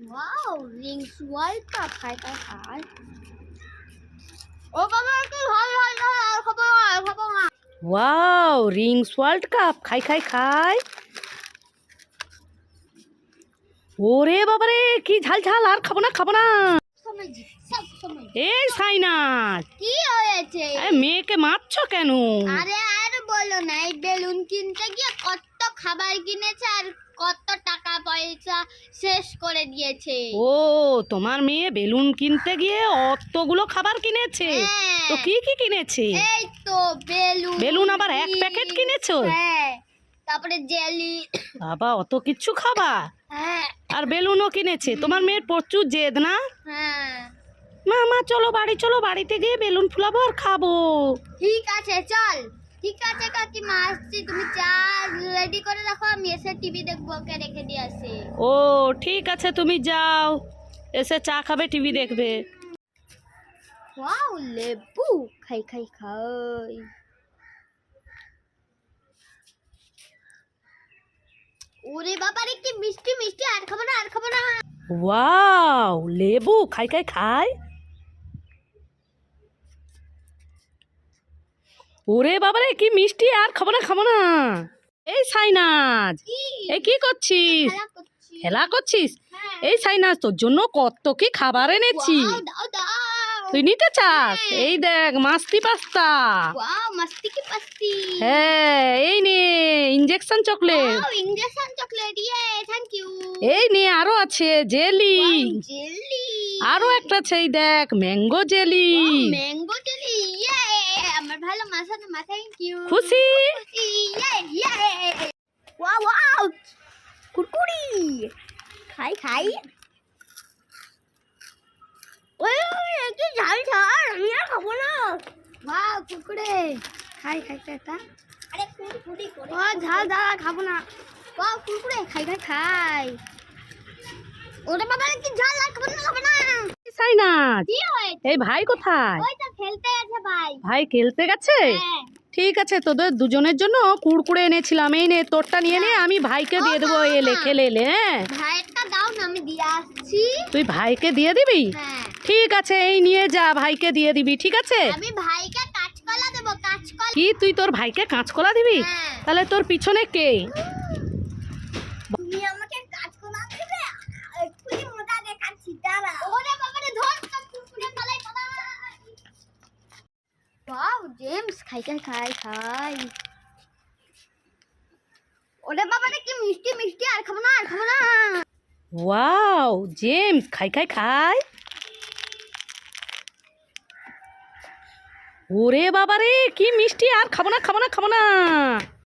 Wow rings world cup খাই খাই খাই ও বাবা কি ভালো হয় না আর খাব না আর খাব না ওয়াও রিংস ওয়ার্ল্ড কাপ খাই খাই খাই। ওরে বাবারে কি ঝাল ঝাল আর খাব না খাব না। এই সাইনাস কি হয়েছে? মেয়েকে মারছো কেন? আরে আর বলো না এই বেলুন কিনতে গিয়ে কত খাবার কিনেছে আর কত টাকা পয়সা শেষ করে দিয়েছে। ও তোমার মেয়ে বেলুন কিনতে গিয়ে অতগুলো খাবার কিনেছে। হ্যাঁ। তো কি কি কিনেছে? এই তো বেলুন বেলুন আবার এক প্যাকেট কিনেছো? হ্যাঁ। তারপরে জেলি। বাবা অত কিছু খাবা? হ্যাঁ। আর বেলুনও কিনেছে। তোমার মেয়ের প্রচুর জেদ না? হ্যাঁ। মা মা চলো বাড়ি চলো বাড়িতে গিয়ে বেলুন ফুলাবো আর খাব। ঠিক আছে চল। কাকিমা আসছি তুমি চা রেডি করে রাখো আমি এসে টিভি দেখব ওকে রেখে দিয়ে আসি। ও ঠিক আছে তুমি যাও। এসে চা খাবে টিভি দেখবে। ওয়াও লেবু! খাই খাই খাই। ওরে বাবারে কি মিষ্টি মিষ্টি আর খাব না আর খাব না। ওয়াও লেবু! খাই খাই খাই। ওরে বাবারে কি মিষ্টি আর খাব না খাব না। এই সাইনাজ এই কি করছিস? খেলা করছিস? হ্যাঁ। এই সাইনাজ তোর জন্য কত কি খাবার এনেছি। তুই নিতে চাস? হ্যাঁ। এই দেখ মাস্তি পাস্তা। হ্যাঁ এই নে ইঞ্জেকশন চকলেট। ইঞ্জেকশন চকলেট ইয়ে থ্যাংক ইউ এই নে আরও আছে জেলি। জেলি। আরও একটা আছে এই দেখ ম্যাঙ্গো জেলি। Mango jelly. মাথা মা থ্যাংক ইউ খুশি? ইয়ে ইয়ে ওয়াও ওয়াও কুরকুরি। খাই খাই। ওই একটু ঝাল ঝাল। আমি আর খাব না। ওয়াও কুরকুরে। খাই খাই খা। আরে কুরকুরি করে ও ঝাল ঝাল খাব না। ওয়াও কুরকুরে। খাই খাই খাই। ওরে বাবা কি ঝাল আর খাব না খাব না। হয়েছে? এই ভাই কোথায়? ওই তো খেলতে ভাই। ভাই খেলতে গেছে? হ্যাঁ। ঠিক আছে তোদের দুজনের জন্য কুড়কুড়ে এনেছিলাম। এই নে তোরটা নিয়ে নে আমি ভাইকে দিয়ে দেবো। এলে খেলে এলে হ্যাঁ। তুই ভাইকে দিয়ে দিবি? হ্যাঁ। ঠিক আছে এই নিয়ে যা ভাইকে দিয়ে দিবি ঠিক আছে? আমি ভাইকে কাঁচকলা দেবো কাঁচকলা। কি তুই তোর ভাইকে কাঁচকলা দিবি? হ্যাঁ। তাহলে তোর পিছনে কে তুমি আমাকে কাঁচকলা দেবে এক্ষুনি মোটা দেখাচ্ছি দাঁড়া ওরে বাবা রে ধর সব কুকুরে তলায় তলায় ওয়াও জেমস খাই খাই? খাই খাই ওরে বাবা কি মিষ্টি মিষ্টি, আর খাব না, আর খাব না। ওয়াও, জেমস, খাই খাই খাই। ওরে বাবা রে, কি মিষ্টি, আর খাব না খাব না খাব না।